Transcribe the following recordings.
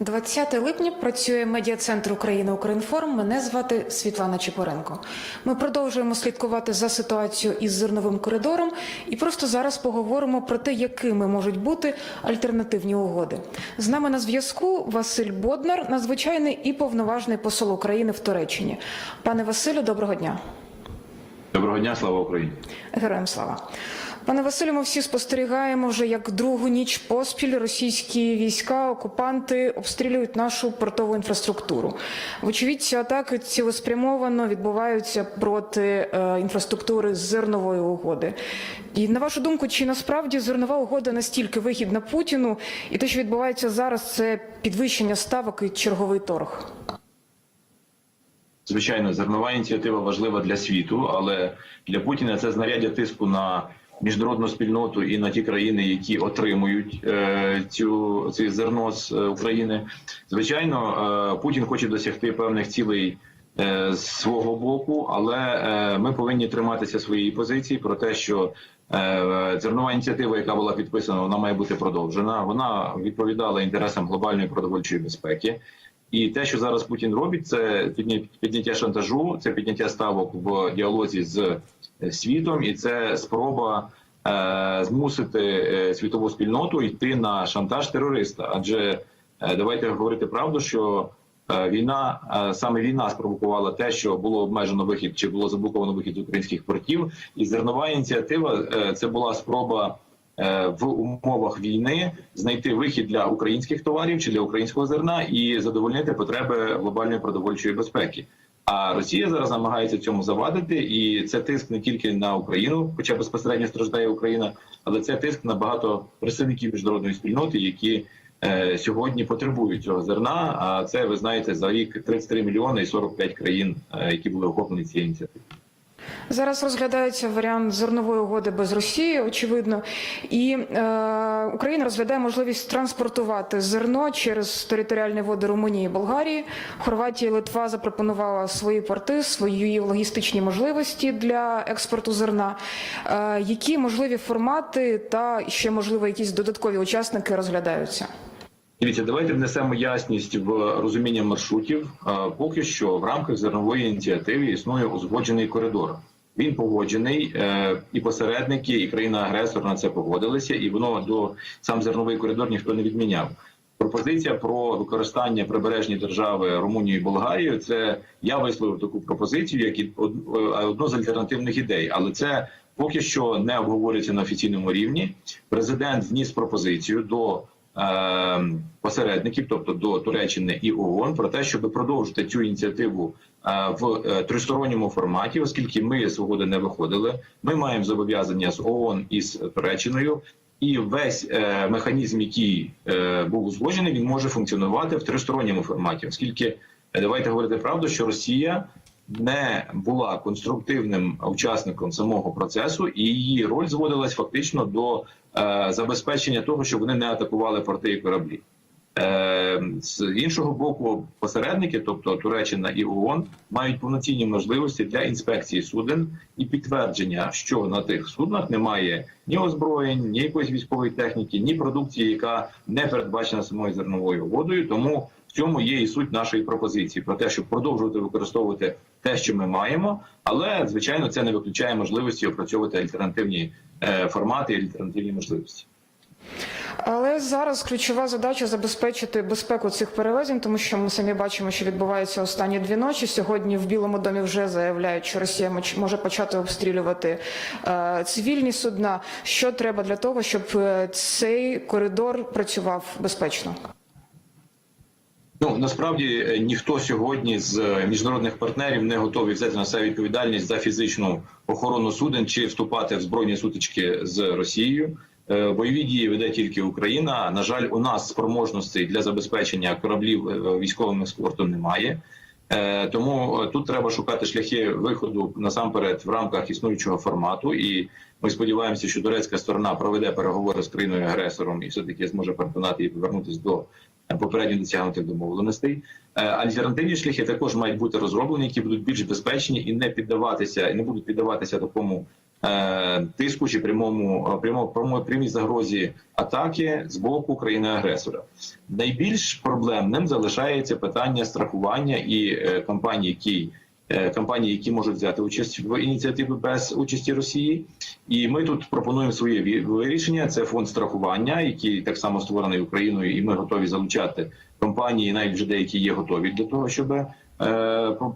20 липня працює медіа-центр України Українформ. Мене звати Світлана Чепоренко. Ми продовжуємо слідкувати за ситуацією із зерновим коридором і просто зараз поговоримо про те, якими можуть бути альтернативні угоди. З нами на зв'язку Василь Боднар, надзвичайний і повноважний посол України в Туреччині. Пане Василю, доброго дня. Доброго дня, слава Україні. Героям слава. Пане Василю, ми всі спостерігаємо вже як другу ніч поспіль російські війська, окупанти обстрілюють нашу портову інфраструктуру. Вочевидь, ці атаки цілеспрямовано відбуваються проти е, інфраструктури зернової угоди. І на вашу думку, чи насправді зернова угода настільки вигідна Путіну, і те, що відбувається зараз, це підвищення ставок і черговий торг? Звичайно, зернова ініціатива важлива для світу, але для Путіна це знаряддя тиску на міжнародну спільноту і на ті країни, які отримують е, цю це зерно з е, України. Звичайно, е, Путін хоче досягти певних цілей. З свого боку, але ми повинні триматися своєї позиції про те, що зернова ініціатива, яка була підписана, вона має бути продовжена. Вона відповідала інтересам глобальної продовольчої безпеки. І те, що зараз Путін робить, це підня- підняття шантажу, це підняття ставок в діалозі з світом, і це спроба е, змусити е, світову спільноту йти на шантаж терориста. Адже е, давайте говорити правду, що е, війна е, саме війна спровокувала те, що було обмежено вихід чи було заблоковано вихід з українських портів, і зернова ініціатива е, це була спроба е, в умовах війни знайти вихід для українських товарів чи для українського зерна і задовольнити потреби глобальної продовольчої безпеки. А Росія зараз намагається цьому завадити, і це тиск не тільки на Україну, хоча безпосередньо страждає Україна, але це тиск на багато представників міжнародної спільноти, які е, сьогодні потребують цього зерна. А це ви знаєте за рік 33 мільйони і 45 країн, е, які були охоплені цією ініціативою. Зараз розглядається варіант зернової угоди без Росії, очевидно, і е, Україна розглядає можливість транспортувати зерно через територіальні води Румунії і Болгарії. Хорватія і Литва запропонувала свої порти, свої логістичні можливості для експорту зерна. Е, які можливі формати та ще можливо якісь додаткові учасники розглядаються? Дивіться, давайте внесемо ясність в розуміння маршрутів. Поки що в рамках зернової ініціативи існує узгоджений коридор. Він погоджений, е, і посередники, і країна-агресор на це погодилися, і воно до сам зерновий коридор ніхто не відміняв. Пропозиція про використання прибережні держави Румунії і Болгарії. Це я висловив таку пропозицію, як е, одну з альтернативних ідей, але це поки що не обговорюється на офіційному рівні. Президент вніс пропозицію до посередників, тобто до Туреччини і ООН, про те, щоб продовжити цю ініціативу е, в е, тристоронньому форматі, оскільки ми з угоди не виходили. Ми маємо зобов'язання з ООН і з Туреччиною. І весь е, механізм, який е, був узгоджений, він може функціонувати в тристоронньому форматі, оскільки е, давайте говорити правду, що Росія не була конструктивним учасником самого процесу, і її роль зводилась фактично до е, забезпечення того, щоб вони не атакували порти і кораблі. Е, з іншого боку, посередники, тобто Туреччина і ООН, мають повноцінні можливості для інспекції суден і підтвердження, що на тих суднах немає ні озброєнь, ні якоїсь військової техніки, ні продукції, яка не передбачена самою зерновою водою. Тому в цьому є і суть нашої пропозиції про те, щоб продовжувати використовувати те, що ми маємо, але звичайно це не виключає можливості опрацьовувати альтернативні е, формати і альтернативні можливості. Але зараз ключова задача забезпечити безпеку цих перевезень, тому що ми самі бачимо, що відбувається останні дві ночі. Сьогодні в Білому домі вже заявляють, що Росія може почати обстрілювати е, цивільні судна. Що треба для того, щоб е, цей коридор працював безпечно? Ну насправді е, ніхто сьогодні з е, міжнародних партнерів не готовий взяти на себе відповідальність за фізичну охорону суден чи вступати в збройні сутички з Росією. Е, Бойові дії веде тільки Україна. На жаль, у нас спроможностей для забезпечення кораблів військовим експортом немає. Тому тут треба шукати шляхи виходу насамперед в рамках існуючого формату. І ми сподіваємося, що турецька сторона проведе переговори з країною агресором і все таки зможе переконати її повернутися до попередньо досягнутих домовленостей. Е, Альтернативні шляхи також мають бути розроблені, які будуть більш безпечні і не піддаватися, і не будуть піддаватися такому е, тиску чи прямому прямо прямо прямій загрозі атаки з боку країни-агресора. Найбільш проблемним залишається питання страхування і е, компаній, які е, компанії, які можуть взяти участь в ініціативі без участі Росії. І ми тут пропонуємо своє вирішення. Це фонд страхування, який так само створений Україною, і ми готові залучати компанії, навіть вже деякі є готові для того, щоб е,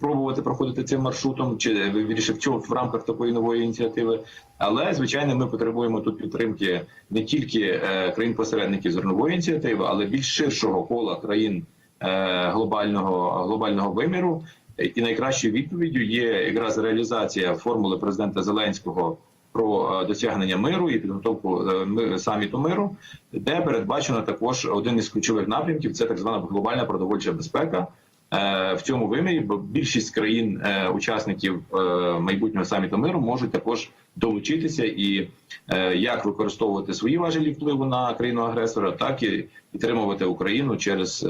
пробувати проходити цим маршрутом, чи е, вірніше в рамках такої нової ініціативи. Але звичайно, ми потребуємо тут підтримки не тільки е, країн-посередників зернової ініціативи, але більш ширшого кола країн е, глобального глобального виміру. І найкращою відповіддю є якраз реалізація формули президента Зеленського про е, досягнення миру і підготовку е, саміту миру, де передбачено також один із ключових напрямків це так звана глобальна продовольча безпека. Е, В цьому вимірі, бо більшість країн учасників е, майбутнього саміту миру можуть також долучитися і як використовувати свої важелі впливу на країну агресора, так і підтримувати Україну через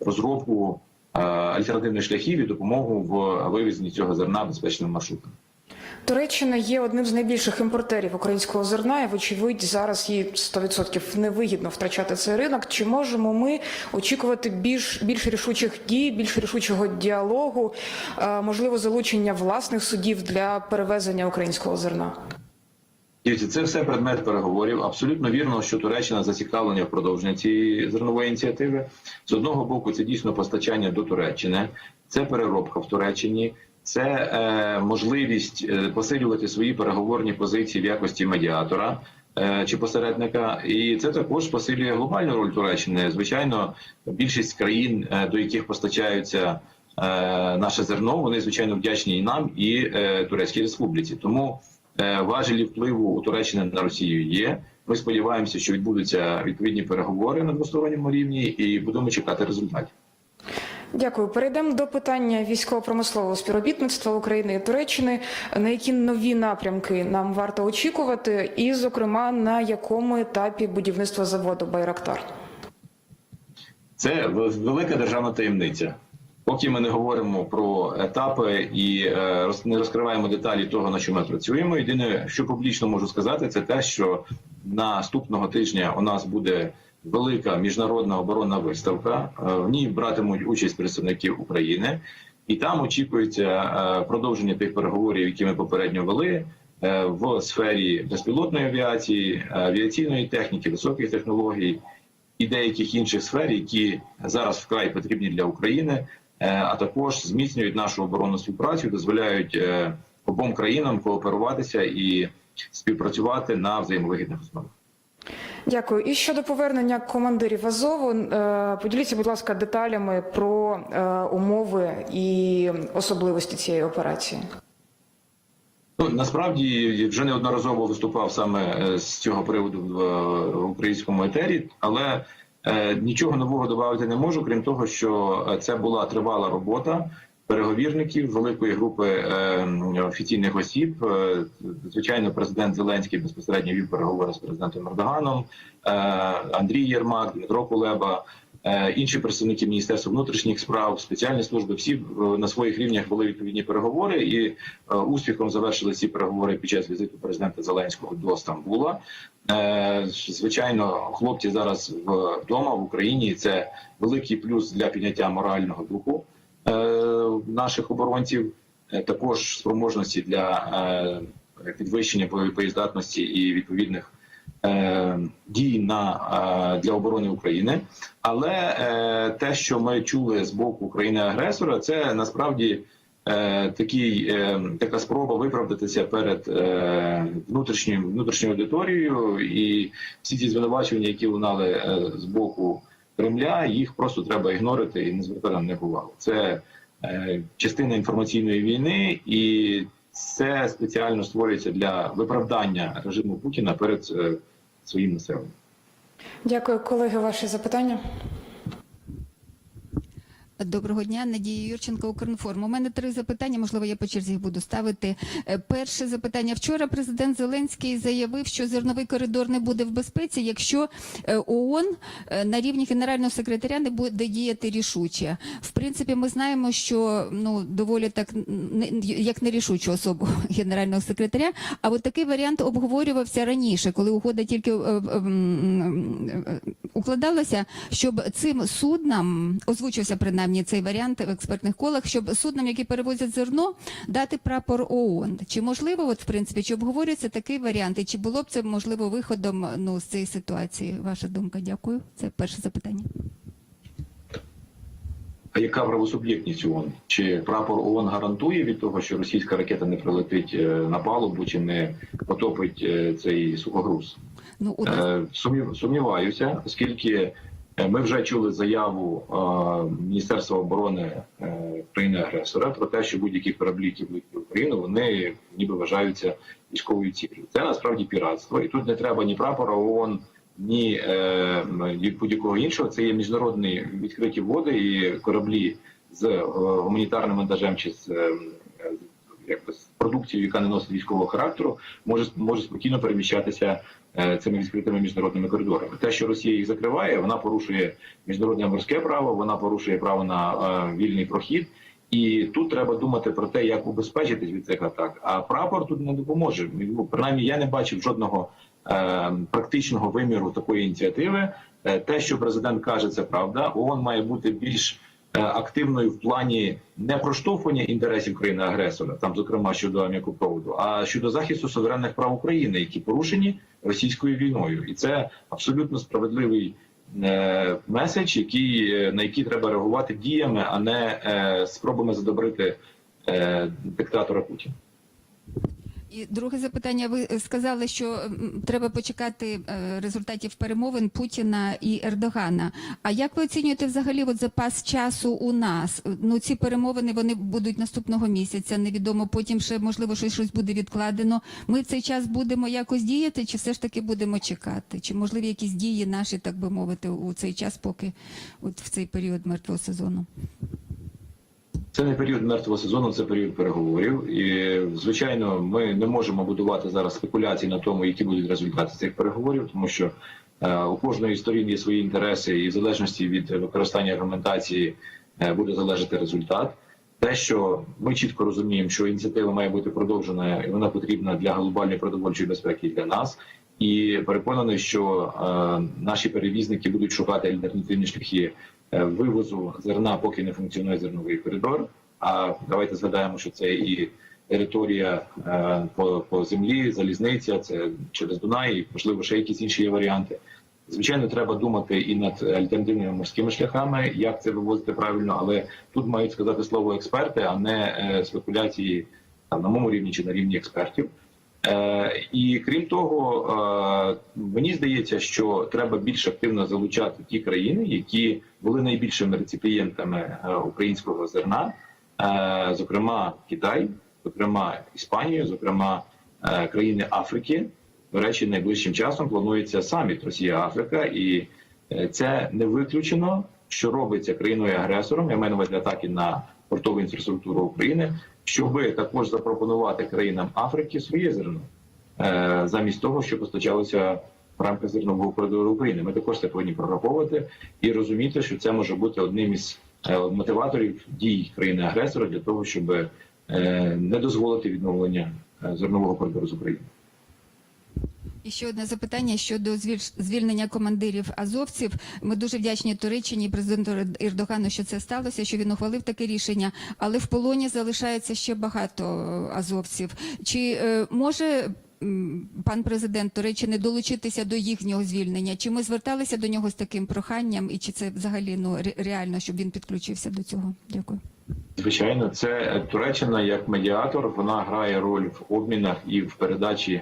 розробку альтернативних шляхів і допомогу в вивезенні цього зерна безпечним маршрутом. Туреччина є одним з найбільших імпортерів українського зерна, і вочевидь зараз їй 100% невигідно втрачати цей ринок. Чи можемо ми очікувати більш більш рішучих дій, більш рішучого діалогу, е, можливо, залучення власних судів для перевезення українського зерна? Дивіться, це все предмет переговорів. Абсолютно вірно, що Туреччина зацікавлення в продовженні цієї зернової ініціативи. З одного боку, це дійсно постачання до Туреччини, це переробка в Туреччині, це е, можливість е, посилювати свої переговорні позиції в якості медіатора. е, Чи посередника, і це також посилює глобальну роль Туреччини. Звичайно, більшість країн, е, до яких постачаються наше зерно, вони звичайно вдячні і нам, і Турецькій Республіці. Тому важелі впливу у Туреччини на Росію є. Ми сподіваємося, що відбудуться відповідні переговори на двосторонньому рівні, і будемо чекати результатів. Дякую. Перейдемо до питання військово-промислового співробітництва України і Туреччини. На які нові напрямки нам варто очікувати, і, зокрема, на якому етапі будівництва заводу Байрактар? Це велика державна таємниця. Поки ми не говоримо про етапи і е, не розкриваємо деталі того, на що ми працюємо. Єдине, що публічно можу сказати, це те, що наступного тижня у нас буде велика міжнародна оборонна виставка. Е, В ній братимуть участь представники України, і там очікується е, продовження тих переговорів, які ми попередньо вели в сфері безпілотної авіації, авіаційної техніки, високих технологій і деяких інших сфер, які зараз вкрай потрібні для України, а також зміцнюють нашу оборонну співпрацю, дозволяють е, обом країнам кооперуватися і співпрацювати на взаємовигідних основах. Дякую. І щодо повернення командирів Азову, е, поділіться, будь ласка, деталями про е, умови і особливості цієї операції. Ну насправді вже неодноразово виступав саме е, з цього приводу в е, українському етері, але е, нічого нового додати не можу, крім того, що е, це була тривала робота переговірників великої групи е, офіційних осіб. Е, Звичайно, президент Зеленський безпосередньо вів переговори з президентом Ердоганом, е, Андрій Єрмак, Дмитро Кулеба. Е, Інші представники міністерства внутрішніх справ, спеціальні служби, всі е, на своїх рівнях вели відповідні переговори і е, успіхом завершили ці переговори під час візиту президента Зеленського до Стамбула. Звичайно, хлопці зараз вдома в Україні. Це великий плюс для підняття морального духу наших оборонців, також спроможності для підвищення боєздатності і відповідних дій на е, для оборони України. Але е, те, що ми чули з боку країни-агресора, це насправді е, такий, е, така спроба виправдатися перед е, внутрішньою аудиторією, і всі ці звинувачення, які лунали е, з боку Кремля, їх просто треба ігнорити і не звертати них увагу. Це е, частина інформаційної війни, і це спеціально створюється для виправдання режиму Путіна перед е, своїм населенням. Дякую, колеги. Ваші запитання. Доброго дня, Надія Юрченко, Укрінформ. У мене три запитання. Можливо, я по черзі їх буду ставити. Е, Перше запитання. Вчора президент Зеленський заявив, що зерновий коридор не буде в безпеці, якщо е, ООН е, на рівні генерального секретаря не буде діяти рішуче. В принципі, ми знаємо, що ну доволі так як нерішучу особу генерального секретаря. А от такий варіант обговорювався раніше, коли угода тільки е, е, м, е, укладалася, щоб цим суднам озвучився принаймні цей варіант в експертних колах, щоб суднам, які перевозять зерно, дати прапор ООН. Чи можливо, от в принципі, чи обговорюється такий варіант, і чи було б це можливо виходом ну з цієї ситуації? Ваша думка? Дякую. Це перше запитання. А яка правосуб'єктність ООН? Чи прапор ООН гарантує від того, що російська ракета не прилетить е, на палубу чи не потопить е, цей сухогруз? Ну от Е, сумнів- Сумніваюся, оскільки ми вже чули заяву Міністерства оборони е, країни-агресора про те, що будь-які кораблі, які будуть в Україну, вони ніби вважаються військовою ціллю. Це насправді піратство, і тут не треба ні прапора ООН, ні е, будь-якого іншого. Це є міжнародні відкриті води і кораблі з е, гуманітарним вантажем чи з якби з продукцією, яка не носить військового характеру, може може спокійно переміщатися е, цими відкритими міжнародними коридорами. Те, що Росія їх закриває, вона порушує міжнародне морське право, вона порушує право на е, вільний прохід. І тут треба думати про те, як убезпечитись від цих атак. А прапор тут не допоможе. Ну, принаймні, я не бачив жодного е, практичного виміру такої ініціативи. Е, те, що президент каже, це правда. ООН має бути більш активною в плані не проштовхування інтересів країни-агресора, там, зокрема щодо м'якопроводу, а щодо захисту суверенних прав України, які порушені російською війною, і це абсолютно справедливий е, меседж, який е, на який треба реагувати діями, а не е, спробами задобрити е, диктатора Путіна. І друге запитання. Ви е, сказали, що треба почекати е, результатів перемовин Путіна і Ердогана. А як ви оцінюєте взагалі от запас часу у нас? Ну ці перемовини вони будуть наступного місяця. Невідомо. Потім ще можливо щось щось буде відкладено. Ми в цей час будемо якось діяти, чи все ж таки будемо чекати? Чи можливі якісь дії наші, так би мовити, у цей час, поки от в цей період мертвого сезону? Це не період мертвого сезону, це період переговорів. І звичайно, ми не можемо будувати зараз спекуляції на тому, які будуть результати цих переговорів, тому що е, у кожної сторін є свої інтереси, і в залежності від використання аргументації е, буде залежати результат. Те, що ми чітко розуміємо, що ініціатива має бути продовжена, і вона потрібна для глобальної продовольчої безпеки для нас. І переконаний, що е, наші перевізники будуть шукати альтернативні шляхи вивозу зерна, поки не функціонує зерновий коридор. А давайте згадаємо, що це і територія е, по, по землі, залізниця, це через Дунай, можливо ще якісь інші є варіанти. Звичайно, треба думати і над альтернативними морськими шляхами, як це вивозити правильно, але тут мають сказати слово експерти, а не е, спекуляції там на моєму рівні чи на рівні експертів. Е, і крім того, е, мені здається, що треба більш активно залучати ті країни, які були найбільшими реципієнтами е, українського зерна, зокрема Китай, зокрема Іспанію, зокрема країни Африки. До речі, найближчим часом планується саміт Росія-Африка, і це не виключено, що робиться країною агресором. Я маю на увазі атаки на портову інфраструктуру України, щоби також запропонувати країнам Африки своє зерно е, замість того, що постачалося в рамках зернового коридору України. Ми також це повинні прораховувати і розуміти, що це може бути одним із е, мотиваторів дій країни-агресора для того, щоб е, не дозволити відновлення зернового коридору з України. І ще одне запитання щодо звіль- звільнення командирів азовців. Ми дуже вдячні Туреччині президенту Ер- Ердогану, що це сталося, що він ухвалив таке рішення. Але в полоні залишається ще багато е, азовців. Чи е, може пан президент Туреччини долучитися до їхнього звільнення? Чи ми зверталися до нього з таким проханням, і чи це взагалі ну реально, щоб він підключився до цього? Дякую. Звичайно, це Туреччина як медіатор. Вона грає роль в обмінах і в передачі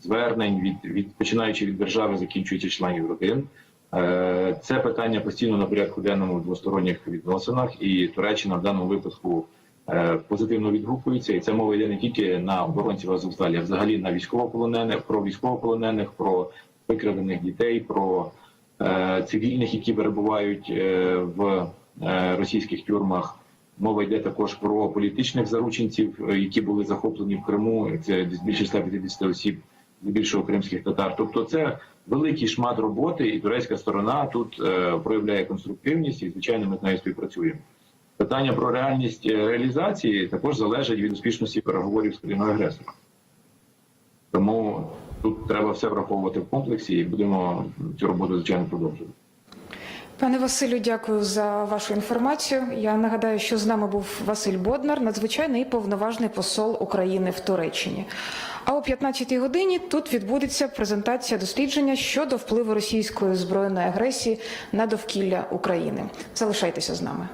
звернень від, від починаючи від держави, закінчуючи членів родин. Е, це питання постійно на порядку денному в двосторонніх відносинах, і Туреччина в даному випадку е, позитивно відгукується. І це мова йде не тільки на оборонців Азовсталі, а взагалі на військовополонених, про військовополонених, про викрадених дітей, про е, цивільних, які перебувають е, в е, російських тюрмах. Мова йде також про політичних зарученців, е, які були захоплені в Криму. Це більше 150 осіб, здебільшого кримських татар. Тобто, це великий шмат роботи, і турецька сторона тут е, проявляє конструктивність, і звичайно, ми з нею співпрацюємо. Питання про реальність е, реалізації також залежить від успішності переговорів з країною агресором. Тому тут треба все враховувати в комплексі, і будемо цю роботу звичайно продовжувати. Пане Василю, дякую за вашу інформацію. Я нагадаю, що з нами був Василь Боднар, надзвичайний і повноважний посол України в Туреччині. А о 15-й годині тут відбудеться презентація дослідження щодо впливу російської збройної агресії на довкілля України. Залишайтеся з нами.